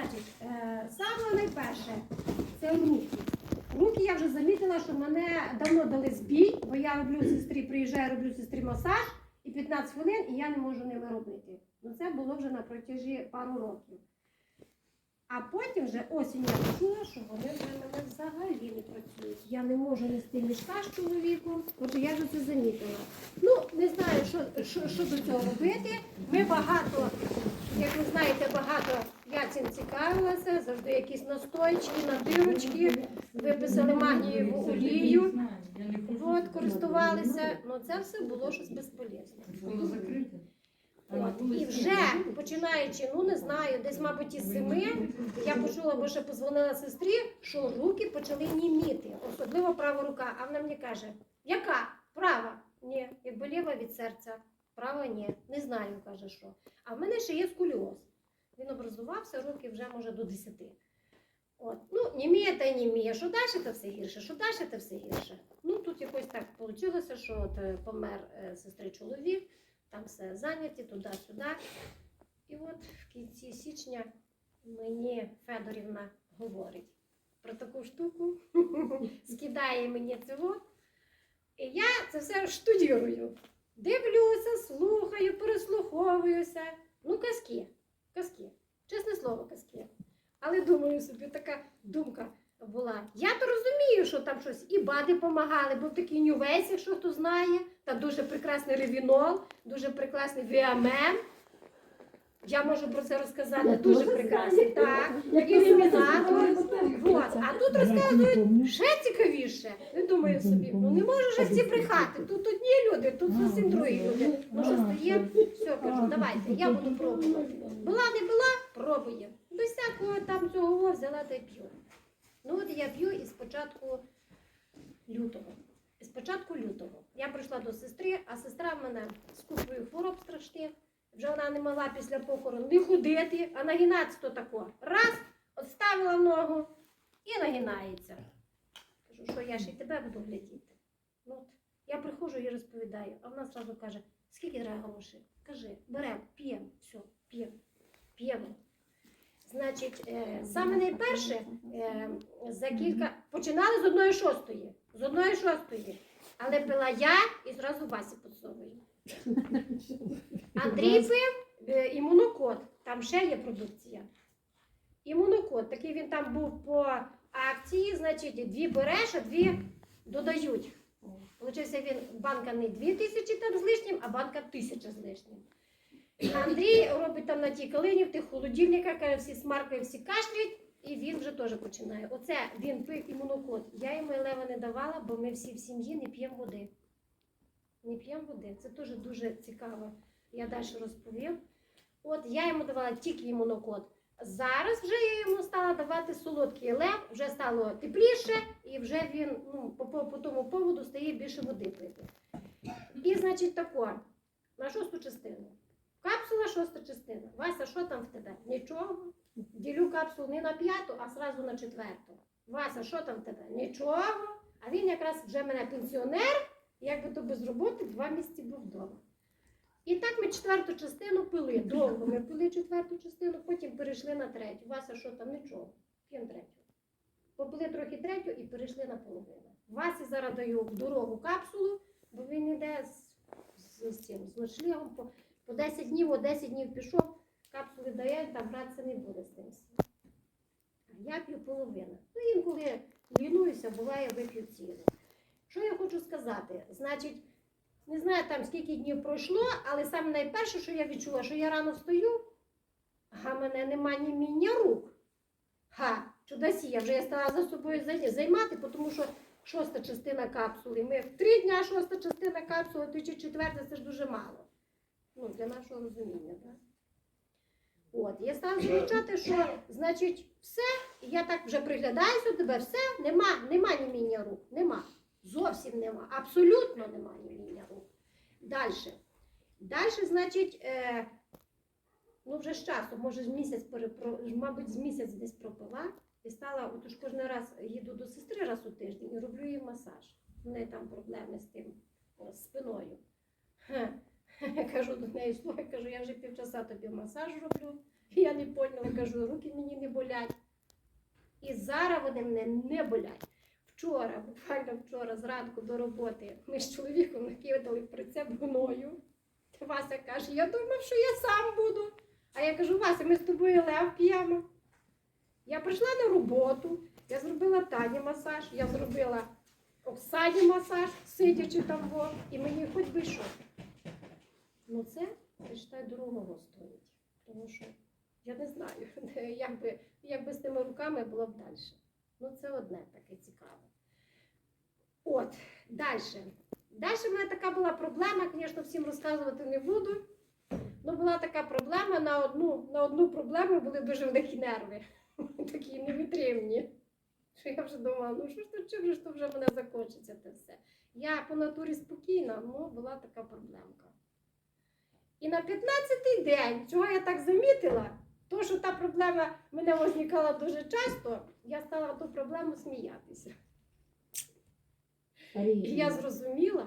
Значить, е, саме найперше це руки. Руки я вже замітила, що мене давно дали збій, бо я роблю сестрі, приїжджаю, роблю сестрі масаж і 15 хвилин, і я не можу ними робити. Ну це було вже на протяжі пару років. А потім вже осінь я почула, що вони в мене взагалі не працюють. Я не можу нести мішка з чоловіком, отже я вже це замітила. Ну, не знаю, що, що, що до цього робити. Ми багато, як ви знаєте, багато я цим цікавилася, завжди якісь настойчики, надирочки, виписали магнієву олію. От, користувалися, ну це все було щось безполезне. От. І вже починаючи, ну не знаю, десь, мабуть, із семи, я почула, бо ще позвонила сестрі, що руки почали німіти, особливо права рука. А вона мені каже, яка? Права? Ні, якби ліва від серця, права ні. Не знаю, каже, що. А в мене ще є скуліоз. Він образувався років вже, може, до 10. От. Ну, німіє та й німіє. Що далі, то все гірше, що далі, то все гірше. Ну, тут якось так вийшло, що от е, помер е, сестри чоловік, там все зайняті, туди-сюди. І от в кінці січня мені Федорівна говорить про таку штуку, скидає мені цього. І я це все штудірую. Дивлюся, слухаю, переслуховуюся. Ну, казки, казки. Чесне слово, казки. Але думаю собі, така думка була. Я то розумію, що там щось і бади допомагали, був такий нювесь, якщо хто знає, та дуже прекрасний ревінол, дуже прекрасний віамен. Я можу про це розказати. Дуже прекрасний. Так, такий ілюмінатор. От. А тут розказують ще цікавіше. Не думаю собі, ну не можу ж всі брехати. Тут одні люди, тут зовсім другі люди. Ну що стає, все, кажу, давайте, я буду пробувати. Була, не була, пробуємо. Без всякого там цього взяла та й п'ю. Ну от я п'ю із початку лютого. З початку лютого. Я прийшла до сестри, а сестра в мене з купою хвороб страшних. Вже вона не могла після похорону не ходити, а нагинатися то тако. Раз, отставила ногу і нагинається. Кажу, що я ще й тебе буду глядіти. Ну, от, я приходжу і розповідаю, а вона зразу каже, скільки треба грошей? Кажи, беремо, п'ємо, все, п'ємо, п'ємо. Значить, е, саме найперше, е, за кілька починали з одної шостої. З одної шостої. Але пила я і зразу Васі підсовую. Андрій пив е, імунокод, там ще є продукція. Імунокод, такий він там був по акції, значить, дві береш, а дві додають. Получився він банка не дві тисячі там з лишнім, а банка тисяча з лишнім. Андрій робить там на тій калині, в тих холодильниках, каже, всі смаркають, всі кашляють, і він вже теж починає. Оце він пив імунокод. Я йому лева не давала, бо ми всі в сім'ї не п'ємо води. Не п'ємо води. Це теж дуже цікаво. Я далі розповім. От я йому давала тільки імунокод. Зараз вже я йому стала давати солодкий лев, вже стало тепліше, і вже він ну, по, по, по тому поводу стає більше води пити. І, значить, тако, на шосту частину. Капсула шоста частина. Вася, що там в тебе? Нічого. Ділю капсулу не на п'яту, а сразу на четверту. Вася, що там в тебе? Нічого. А він якраз вже мене пенсіонер, якби то без роботи два місяці був вдома. І так ми четверту частину пили. Довго ми пили четверту частину, потім перейшли на третю. Вася, що там? Нічого. П'ємо третю. Попили трохи третю і перейшли на половину. Васі зараз даю в дорогу капсулу, бо він йде з, з, з цим, з ночлігом. По, по 10 днів, о 10 днів пішов, капсули дає, там братися не буде з тим. А я п'ю половину. Ну, інколи лінуюся, буває, вип'ю цілу. Що я хочу сказати? Значить, не знаю там скільки днів пройшло, але саме найперше, що я відчула, що я рано встаю, а мене нема ні міння рук. Ха, чудосія, вже я стала за собою займати, тому що шоста частина капсули. Ми в три дня шоста частина капсули, то чи четверта це ж дуже мало. Ну, для нашого розуміння, так? От, я стала замічати, що, значить, все, я так вже приглядаюся до тебе, все, нема, нема німіння рук, нема. Зовсім нема, абсолютно нема німіння рук. Далі. Далі, значить, е, ну вже з часом, може, з місяць перепро... мабуть, з місяць десь пропила. І стала, от уж кожен раз їду до сестри раз у тиждень і роблю їй масаж. У неї там проблеми з тим, з спиною. Хе. Кажу до неї, слухай, кажу, я вже півчаса тобі масаж роблю. Я не поняла, кажу, руки мені не болять. І зараз вони мене не болять. Вчора, буквально вчора, зранку до роботи, ми з чоловіком накидали прицеп гною. Вася каже, я думав, що я сам буду. А я кажу, Вася, ми з тобою лев п'ємо. Я прийшла на роботу, я зробила Тані масаж, я зробила Оксані масаж, сидячи там, во, і мені хоч би що. Ну це, вважаю, дорогого стоїть. Тому що я не знаю, як би, як би з тими руками було б далі. Ну, це одне таке цікаве. От, далі. Далі в мене така була проблема, звісно, всім розказувати не буду. Ну, була така проблема на одну, на одну проблему були дуже великі нерви. Такі невитримні. Що я вже думала, ну що ж то чим ж то вже мене закінчиться те все. Я по натурі спокійна, ну була така проблемка. І на 15-й день, чого я так замітила, то, що та проблема мене возникала дуже часто, я стала на ту проблему сміятися. І я зрозуміла,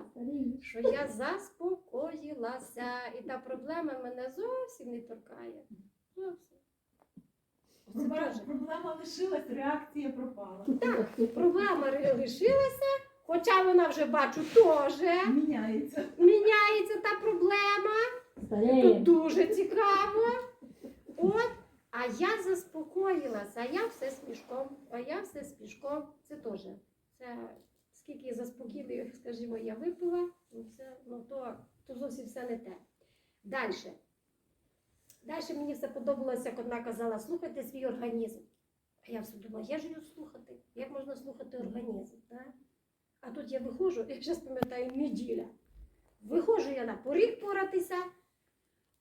що я заспокоїлася, і та проблема мене зовсім не торкає. Зовсім. Проблема, лишилась, реакція пропала. Так, проблема лишилася, хоча вона вже бачу теж Міняється. міняється та проблема. Тут дуже цікаво. От, а я заспокоїлася, а я все з мішком, а я все з мішком. Це теж. Це скільки заспокійливих, скажімо, я випила, ну, це, ну, то, то зовсім все не те. Далі. Далі мені все подобалося, як одна казала, слухайте свій організм. А я все думала, я ж його слухати. Як можна слухати організм? Так? А тут я виходжу, я зараз пам'ятаю, неділя. Виходжу я на поріг поратися,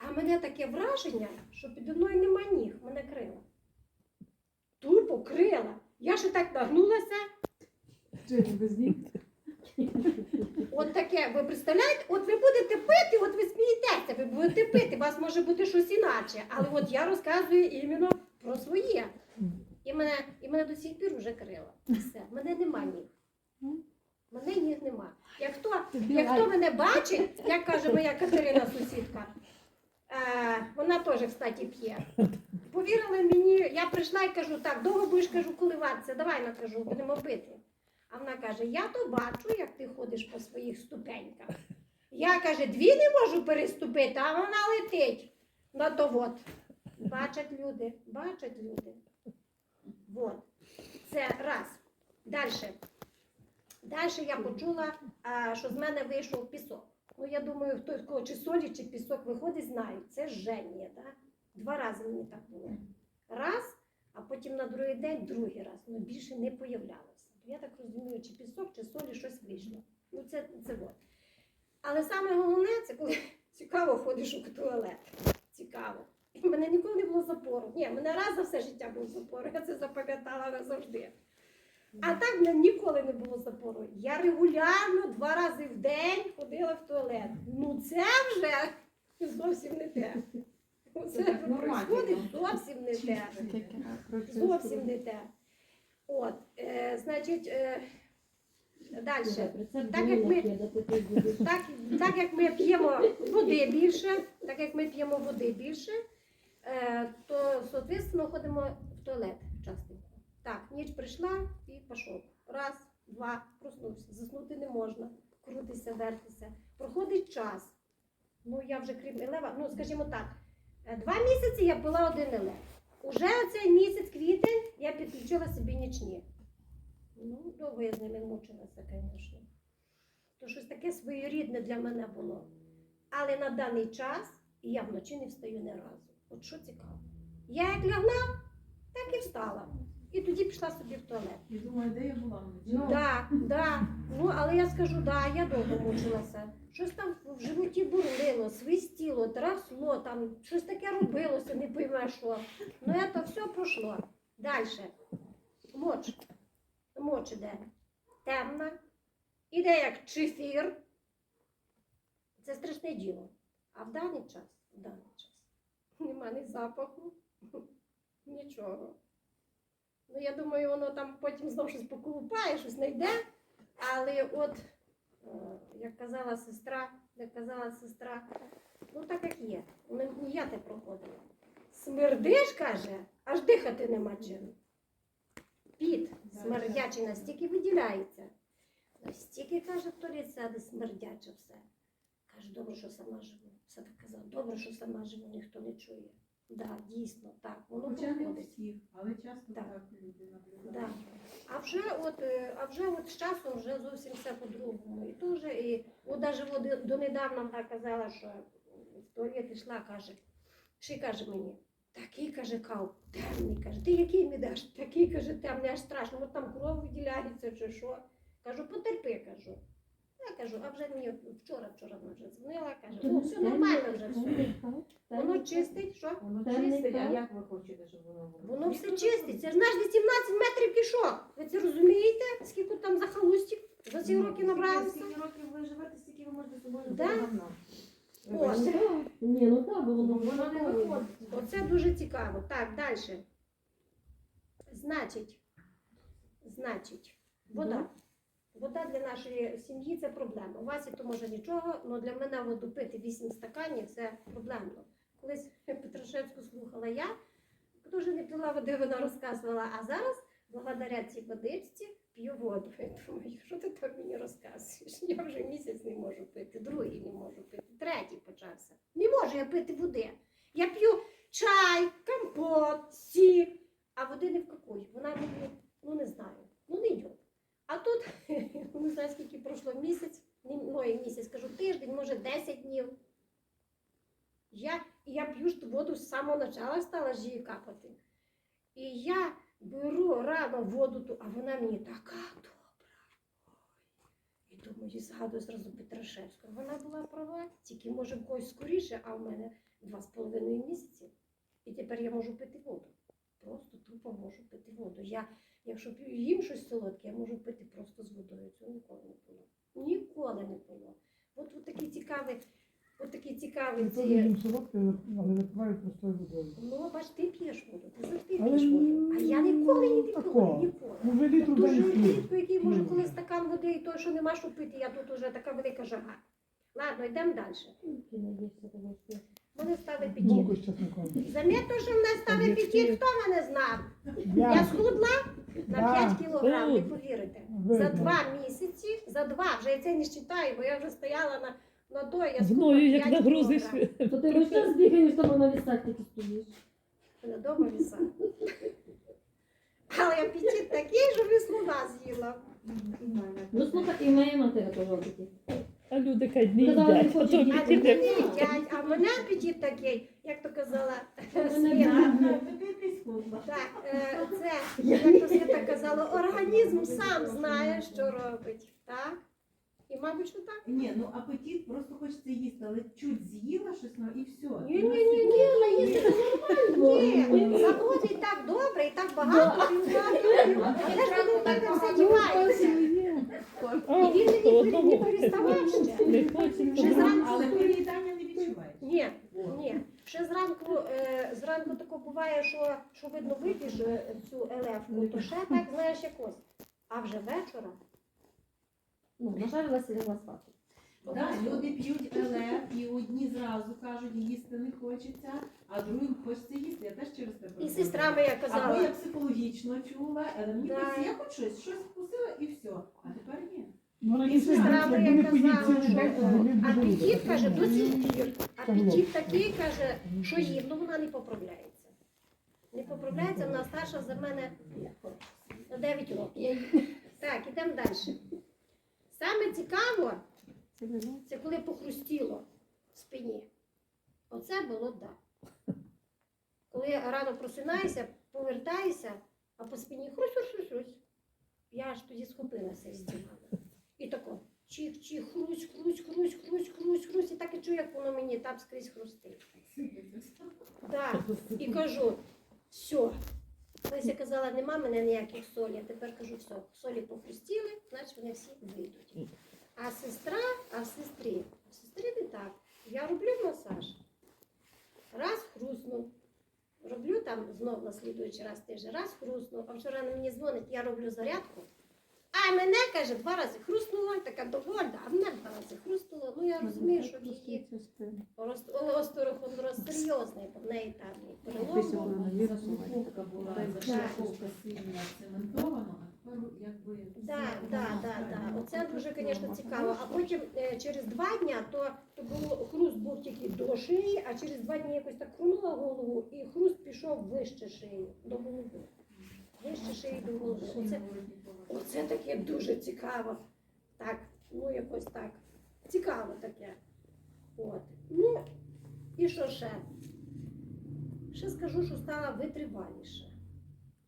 а мене таке враження, що підо мною нема ніг, мене крила. Тупо крила. Я ще так нагнулася, без них? от таке, ви представляєте, от ви будете пити, от ви смієтеся, ви будете пити, у вас може бути щось інакше. Але от я розказую іменно про своє. І мене, і мене до сих пір вже крила. Все, мене нема ніг. Мене ніг нема. Як хто, як хто мене бачить, як каже моя Катерина сусідка, вона теж, кстати, п'є. Повірили мені, я прийшла і кажу, так, довго будеш кажу, коливатися, давай накажу, будемо пити. А вона каже: я то бачу, як ти ходиш по своїх ступеньках. Я каже, дві не можу переступити, а вона летить на то от. Бачать люди, бачать люди. От. Це раз. Далі. Далі я почула, що з мене вийшов пісок. Ну, я думаю, хто чи солі, чи пісок виходить, знають. Це жження. Так? Два рази мені так було. Раз, а потім на другий день другий раз. Ну, більше не появлялося. Я так розумію, чи пісок, чи солі щось вийшло. Ну, це, це от. Але саме головне, це коли цікаво ходиш у туалет. Цікаво. І мене ніколи не було запору. Ні, мене раз за все життя був запор. Я це запам'ятала назавжди. А так в мене ніколи не було запору. Я регулярно два рази в день ходила в туалет. Ну це вже зовсім не те. Це происходить зовсім не те. Зовсім не те. От, е, значить, е, далі. Так як ми- Так, так як ми п'ємо води більше, так як ми п'ємо води більше, е, то соответственно ходимо в туалет частенько. Так, ніч прийшла і пішов. Раз, два, проснувся. Заснути не можна, крутися, вертися. Проходить час. Ну, я вже крім елева, ну скажімо так, е, два місяці я пила один елев. Уже цей місяць, квітень, я підключила собі нічні. Ну, довго я з ними мучилася, звісно. То щось таке своєрідне для мене було. Але на даний час я вночі не встаю ні разу. От що цікаво. Я як лягла, так і встала. І тоді пішла собі в туалет. І думаю, де я була? Ну, да, да. Ну, але я скажу, да, я довго мучилася. Щось там в животі бурлило, свистіло, трасло, там щось таке робилося, не пойме що. Ну, це все пройшло. Далі. Моч. Моч іде. Темна. Іде як чефір. Це страшне діло. А в даний час, в даний час, нема ні запаху, нічого. Ну, я думаю, воно там потім знов щось поколупає, щось знайде. Але от, е, як казала сестра, як казала сестра, ну так як є. Ну, не я те проходила. Смердиш, каже, аж дихати нема чим. Піт смердячий настільки виділяється. Настільки, каже, то ліця, де смердяче все. Каже, добре, що сама живу. Все так казав, добре, що сама живу, ніхто не чує. Да, дійсно, так, воно Хоча не проходить. всіх, але часто Так. так люди наблюдають. Да. А вже от, е, а вже от з часом вже зовсім все по-другому. І дуже, і от даже от донедавна вона казала, що в туалет йшла, каже, ще й каже мені, такий каже кав, темний, каже, ти який мені даш? Такий каже, темний, аж страшно, от там кров виділяється чи що. Кажу, потерпи, кажу. Я кажу, а вже мені вчора, вчора вона вже дзвонила, каже, о, все нормально вже все. Воно чистить, що? Воно чистить, а як ви хочете, щоб воно було? Воно все чистить. Це ж наш 18 метрів кишок. Ви це розумієте? Скільки там захолустів за ці Ну, роки набралося? Скільки років ви живете, стільки ви можете собою Да. О, Ні, ну так, бо воно Воно не виходить. Оце дуже цікаво. Так, далі. Значить, значить, вода. Вода для нашої сім'ї це проблема. У Васі то може нічого, але для мене воду пити 8 стаканів це проблемно. Колись Петрашевську слухала я, дуже не пила води, вона розказувала, а зараз, благодаря цій водичці, п'ю воду. Я думаю, що ти так мені розказуєш? Я вже місяць не можу пити, другий не можу пити, третій почався. Не можу я пити води. Я п'ю чай, компот, сік, а води не вкакую. Вона мені, ну не знаю, ну не йде. А тут, не знаю, скільки пройшло місяць, ну, місяць, кажу, тиждень, може 10 днів. Я, я п'ю ж воду з самого початку стала ж її капати. І я беру рано воду, ту, а вона мені така добра. Ой. І думаю, згадую зразу Петрашевську. Вона була права, тільки може в когось скоріше, а в мене два з половиною місяці. І тепер я можу пити воду. Просто тупо можу пити воду. Я, якщо їм щось солодке, я можу пити просто з водою. Цього ніколи не було. Ніколи не було. От, от такий цікавий, от такий цікавий Це ці. їм солодке, але випивають простою водою. Ну, бач, ти п'єш воду, ти завжди п'єш воду. А я ніколи не такого. воду, ніколи. Ну, вже літру Дуже рідко, який може Ну. коли стакан води і той, що нема що пити, я тут уже така велика жага. Ладно, йдемо далі. Вони стали. Булку. Заметно, що в мене став апетит, хто мене знав? Я Я схудла на Да. 5 кілограм, не повірите. За два місяці, за два, вже я це не вважаю, бо я вже стояла на, на то, я Гною, як нагрузиш. кілограм. То ти весь час бігаєш, там на вісах тільки стоїш. На дома віса. Але апетит такий, що ви слова з'їла. Ну слухай, і моя матері теж такі. А люди кажуть, не їдять, не а то А їсти. їдять, а в мене апетит такий, як то казала Світа. Так, е, це, як то Світа казала, організм сам знає, що робить. Так? І, мабуть, що так. Ні, ну апетит, просто хочеться їсти, але чуть з'їла щось, ну і все. Ні, ні, ні, ні, наїсти Ні, заходить так добре і так багато. Але ж воно так все дівається. А, І він то не, одного не переставав ще. Не хочуть, Ще то зранку Але переїдання не відчуваєш. Ні, ні. Ще зранку, е, зранку тако буває, що, що видно вип'єш е, цю елевку, то ще так знаєш якось. А вже вечора. Ну, нажарилася лягла спати. Да, люди п'ють еле, і одні зразу кажуть, їсти не хочеться, а другим хочеться їсти. Я теж через тебе. І сестра моя Або казала. я психологічно чула, але мені Да. я хоч щось, щось вкусила і все. А тепер ні. Ну, І сестра моя казала, що апетит, каже, до сих пір. Апетит такий, каже, що їм, ну вона не поправляється. Не поправляється, вона старша за мене на 9 років. Так, ідемо далі. Саме цікаво, це коли похрустіло в спині. Оце було да. Коли я рано просинаюся, повертаюся, а по спині хрусь, хрусь, хрусь. Я ж тоді схопилася із дивана. І тако чих, чих, хрусь, хрусь, хрусь, хрусь, хрусь, хрусь. І так і чую, як воно мені там скрізь хрустить. Так. І кажу, все. Леся казала, нема мене ніяких солі. Я тепер кажу, все, солі похрустіли, значить вони всі вийдуть. А сестра, а сестрі, сестрі не так. Я роблю масаж. Раз хрустнув. Роблю там знов на слідуючий раз теж раз хрустнув. А вчора мені дзвонить, я роблю зарядку. А мене, каже, два рази хрустнуло, така довольна, а мене два рази хрустнуло. Ну я розумію, що в її остеохондроз серйозний, бо в неї там і перелом був. Зашліфовка була, Так. зашліфовка сильно цементована, а тепер якби... Так, так, так, так. Оце дуже, звісно, цікаво. А потім е, через два дні, то, то було хруст був тільки до шиї, а через два дні якось так хрунула голову, і хруст пішов вище шиї, до голови. Вище шиї до голови. Оце, оце таке дуже цікаво. Так, ну якось так. Цікаво таке. От. Ну, і що ще? Ще скажу, що стала витриваліше.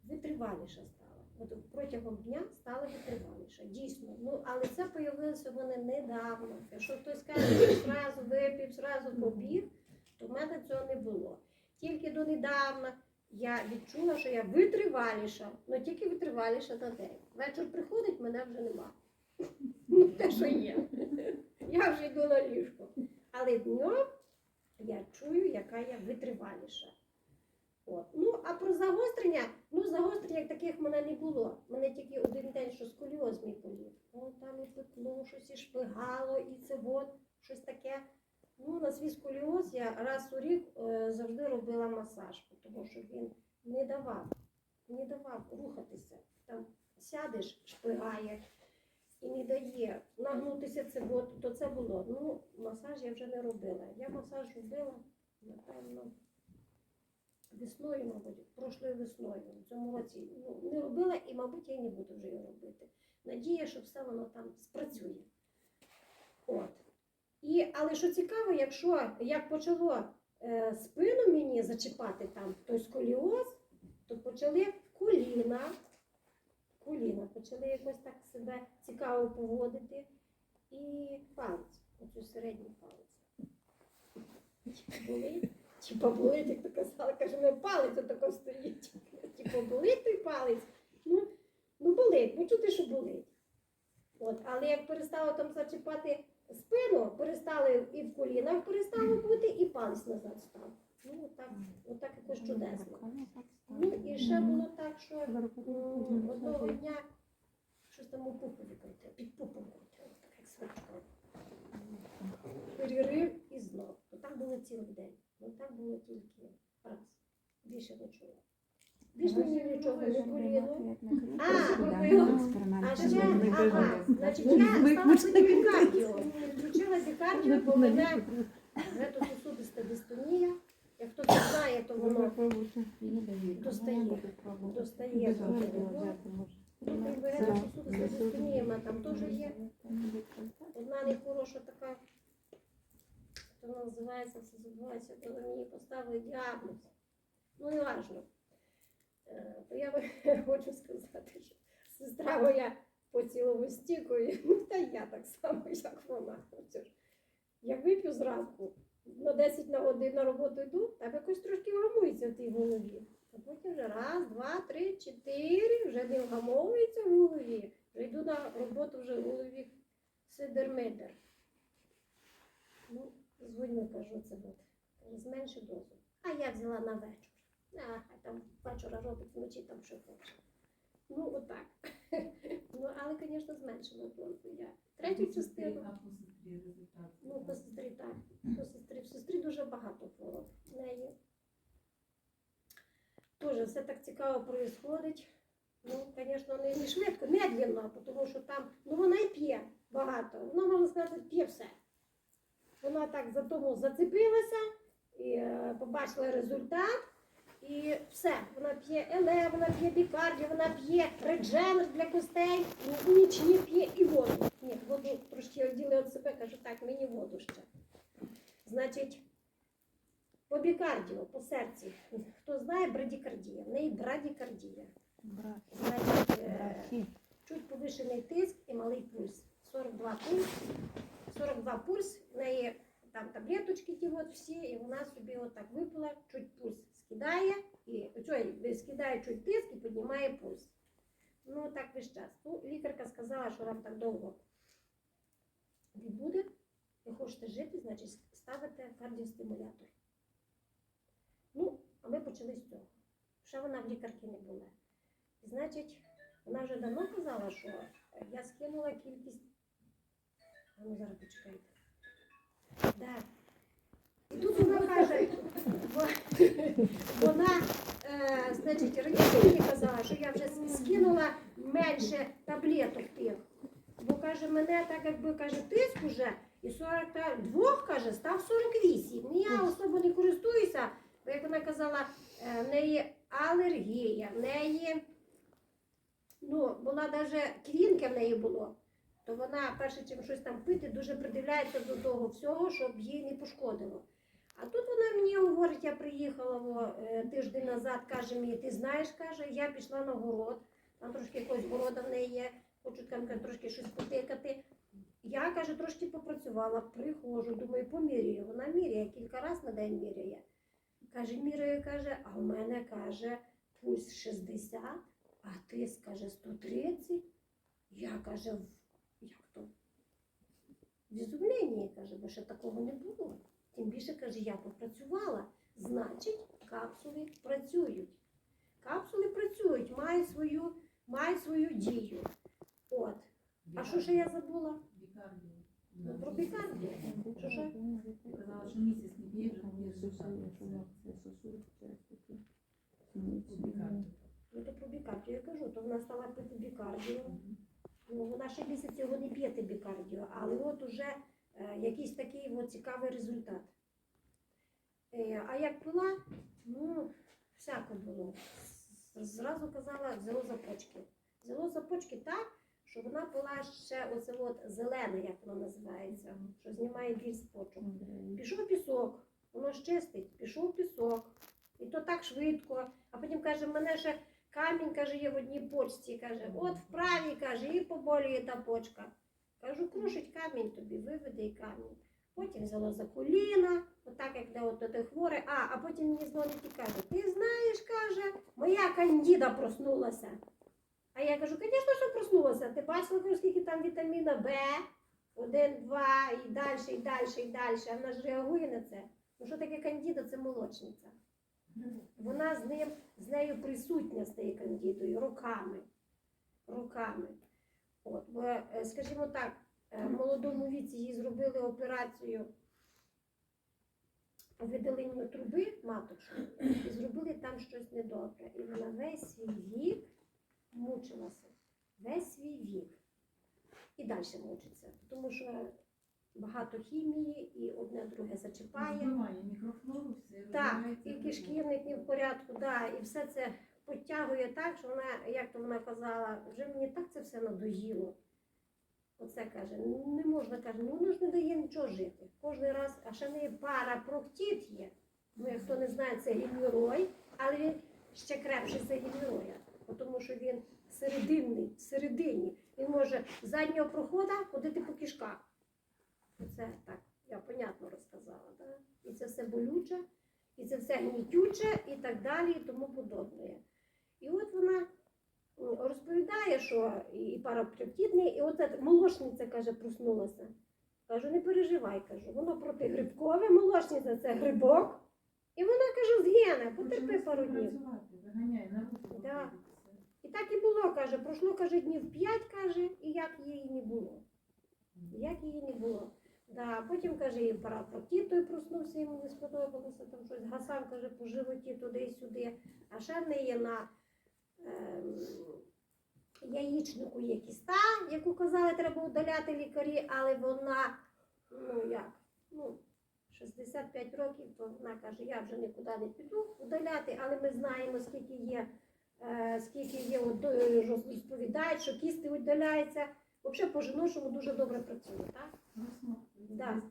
Витриваліше стала. От протягом дня стала витриваліше. Дійсно. Ну, але це появилося в мене недавно. Якщо хтось каже, що зразу випив, зразу побіг, то в мене цього не було. Тільки донедавна я відчула, що я витриваліша, але тільки витриваліша на день. Вечір приходить, мене вже нема. Ну, те, що є. Я вже йду на ліжко. Але днем я чую, яка я витриваліша. От. Ну, а про загострення, ну загострення таких в мене не було. Мене тільки один день, що сколіоз мій болів. Ну там і пекло, щось і шпигало, і це от, щось таке. Ну, на свій сколіоз я раз у рік е, завжди робила масаж, тому що він не давав, не давав рухатися. Там сядеш, шпигає і не дає нагнутися це то це було. Ну, масаж я вже не робила. Я масаж робила, напевно, весною, мабуть, прошлою весною. В цьому році ну, не робила і, мабуть, я не буду вже його робити. Надія, що все воно там спрацює. От. І, але що цікаво, якщо як почало е, спину мені зачіпати там той сколіоз, то почали коліна, коліна почали якось так себе цікаво поводити. І палець, оцю середній палець. Болить? Типа болить, як то казала, каже, мене палець отако стоїть. Типа болить той палець. Ну, ну болить, ну чути, що болить. От, але як перестало там зачіпати спину, перестали і в колінах перестало бути, і палець назад став. Ну, отак, отак якось чудесно. Ну і ще було так, що м, одного дня щось там у пупові крутило, під пупом крутило, так як свечка. Перерив і знов. Отак було цілий день. Отак було тільки раз. Більше не Мені нічого не боліло. А, ще, ага, значить, я стала пити кардіо. Включила кардіо, бо мене дистонія. Як хтось знає, то воно достає. Достає. Ну, дистонія, там теж є. Одна нехороша така, то називається, все забувається, коли мені поставили діагноз. Ну, не важливо. Е, То я хочу сказати, що сестра моя поцілову стікою, ну та я так само, як вона. Я вип'ю зранку, на 10 на годин на роботу йду, там якось трошки вгамується в тій голові. А потім вже раз, два, три, чотири, вже не вгамовується в голові. Вже йду на роботу вже в голові сидер-мидер. Ну, дзвоню, кажу, це от. Каже, зменши дозу. А я взяла на вечір. А, хай там вечора робить вночі там що хоче. Ну, отак. ну, але, звісно, зменшила дозу я. Третю частину. Ну, по сестрі так. По сестрі. В сестрі дуже багато хвороб. В неї. Дуже все так цікаво происходить. Ну, звісно, не, не швидко, медленно, тому що там, ну вона і п'є багато. Вона, можна сказати, п'є все. Вона так за тому зацепилася і е, побачила результат. І все, вона п'є еле, вона п'є бікарді, вона п'є редженер для костей, ні- ніч не п'є і воду. Ні, воду трошки оділи від себе, кажу, так, мені воду ще. Значить, по бікардіо, по серці. Хто знає брадікардія? В неї брадікардія. Значить, е, чуть повишений тиск і малий пульс. 42 пульс. 42 пульс, в неї там таблеточки ті от всі, і вона собі отак випила, чуть пульс скидає, і оцей, скидає чуть тиск і піднімає пульс. Ну так весь час. Ну, лікарка сказала, що вам так довго не буде. Ви хочете жити, значить ставите кардіостимулятор. Ну, а ми почали з цього. Ще вона в лікарки не була. Значить, Вона вже давно казала, що я скинула кількість. А ну зараз почекайте. Да. І тут вона каже, вона, е, значить, раніше мені казала, що я вже скинула менше таблеток тих. Бо каже, мене так якби каже, тиск уже і 42, каже, став 48. Ну, я особо не користуюся, бо як вона казала, е, в неї алергія, в неї ну, була навіть квінка в неї було. То вона, перше, чим щось там пити, дуже придивляється до того всього, щоб їй не пошкодило. А тут вона мені говорить, я приїхала о, е, тиждень назад, каже мені, ти знаєш, каже, я пішла на город, там трошки якогось города в неї є, хочу там трошки щось потикати. Я, каже, трошки попрацювала, приходжу, думаю, поміряю. Вона міряє, кілька разів на день міряє. Каже, міряє, каже, а в мене каже, пульс 60, а тиск, каже, 130. Я каже, як то? В ізумленні, каже, бо ще такого не було. Тим більше, каже, я попрацювала. Значить, капсули працюють. Капсули працюють, мають свою, мають свою дію. От. А що ще я забула? Бікардію. Ну, про бікардію. Що ще? Казала, що місяць не б'є, вже. Ну то про бікардію я кажу, то вона стала пити бікардію. Ну, вона ще місяць його не п'є те бікардію, але от уже е, якийсь такий от цікавий результат. Е, а як пила, ну, всяко було. Зразу казала, взяло за почки. Взяло за почки так, що вона пила ще оце от зелене, як воно називається, що знімає біль з почок. Пішов пісок, воно ж чистить, пішов пісок. І то так швидко. А потім каже, мене ще камінь каже, є в одній почці. Каже, от в правій каже, і поболює та почка. Кажу, крушить камінь тобі, виведе і камінь. Потім взяло за коліна, отак як де от де хворе. А, а потім мені дзвонить і каже, ти знаєш, каже, моя кандіда проснулася. А я кажу, звісно, що проснулася. Ти бачила, кажу, скільки там вітаміна Б, один, два, і далі, і далі, і далі. А вона ж реагує на це. Ну що таке кандіда? Це молочниця. Вона з ним, з нею присутня з тією кандідою роками. Роками. От, бо, е, скажімо так, е, в молодому віці їй зробили операцію по видаленню труби маточної і зробили там щось недобре. І вона весь свій вік мучилася. Весь свій вік. І далі мучиться. Тому що багато хімії і одне друге зачіпає. Збиває мікрофлору, все Так, і кишківник не в порядку, да, і все це підтягує так, що вона, як то вона казала, вже мені так це все надоїло. Оце каже, «Ну, не можна каже, ну воно ж не дає нічого жити. Кожен раз, а ще в неї парапроктит є. Ну, як хто не знає, це геморой, але він ще крепший за геморроя, тому що він серединний, всередині. Він може з заднього проходу ходити по кишках. Це так, я понятно розказала. Да? І це все болюче, і це все гнітюче, і так далі, і тому подобне. І от вона розповідає, що і параптоптідний, і от ця молочниця, каже, проснулася. Кажу, не переживай, кажу, воно протигрибкове, молочниця це грибок. І вона каже, згине, потерпи пару днів. Да. І так і було, каже, пройшло, каже, днів п'ять, каже, і як її не було. Як її не було. Да, потім каже, і парапроктит той проснувся, йому не сподобалося там щось. Гасан каже, по животі туди-сюди. А ще в неї на ем, яєчнику є кіста, яку казали, треба удаляти лікарі, але вона, ну як, ну, 65 років, то вона каже, я вже нікуди не піду удаляти, але ми знаємо, скільки є, е, скільки є, е, розповідають, що кісти видаляються. Взагалі по жіночому дуже добре працює, так? Да.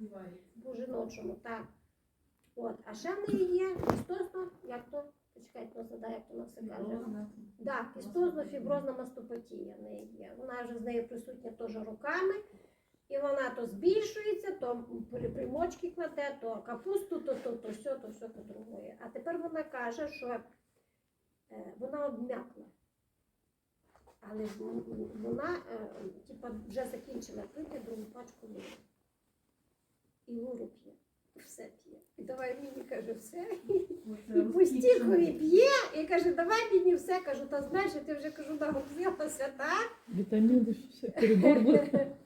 по жіночому, так. От, а ще в неї є кістозно, як то, почекайте, ну, задай, як то на все каже. Да, кістозно-фіброзна мастопатія в неї є. Вона вже з нею присутня теж руками. І вона то збільшується, то при- примочки кладе, то капусту, то то, то все, то все по-другому. А тепер вона каже, що е, вона обм'якла. Але вона е, типа, вже закінчила пити другу пачку вина. І гору п'є. все п'є. І давай мені каже, все. Оце І по стікові розкішено. п'є, і каже, давай мені все. Кажу, та знаєш, я ти вже кажу, нагрузилася, так? Вітаміни, що все, перебор буде.